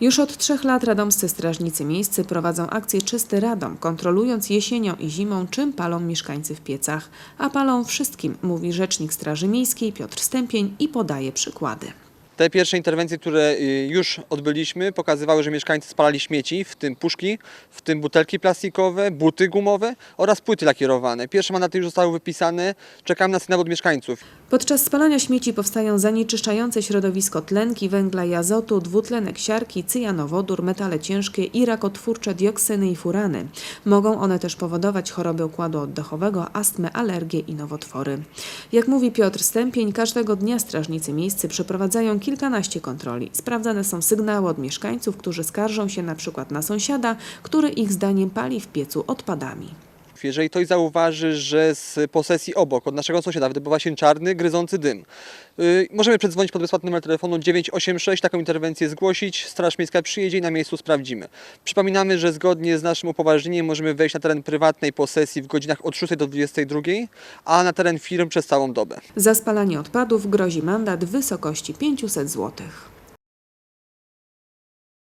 Już od trzech lat radomscy strażnicy miejscy prowadzą akcję Czysty Radom, kontrolując jesienią i zimą, czym palą mieszkańcy w piecach. A palą wszystkim, mówi rzecznik Straży Miejskiej Piotr Stępień i podaje przykłady. Te pierwsze interwencje, które y, już odbyliśmy, pokazywały, że mieszkańcy spalali śmieci, w tym puszki, w tym butelki plastikowe, buty gumowe oraz płyty lakierowane. Pierwsze mandaty już zostały wypisane, czekamy na sygnał od mieszkańców. Podczas spalania śmieci powstają zanieczyszczające środowisko tlenki węgla i azotu, dwutlenek siarki, cyjanowodór, metale ciężkie i rakotwórcze dioksyny i furany. Mogą one też powodować choroby układu oddechowego, astmę, alergie i nowotwory. Jak mówi Piotr Stępień, każdego dnia strażnicy miejscy przeprowadzają kilkanaście kontroli. Sprawdzane są sygnały od mieszkańców, którzy skarżą się na przykład na sąsiada, który ich zdaniem pali w piecu odpadami. Jeżeli ktoś zauważy, że z posesji obok, od naszego sąsiada, wydobywa się czarny, gryzący dym, y, możemy przedzwonić pod bezpłatny numer telefonu 986, taką interwencję zgłosić, Straż Miejska przyjedzie i na miejscu sprawdzimy. Przypominamy, że zgodnie z naszym upoważnieniem możemy wejść na teren prywatnej posesji w godzinach od 6 do 22, a na teren firm przez całą dobę. Za spalanie odpadów grozi mandat w wysokości 500 złotych.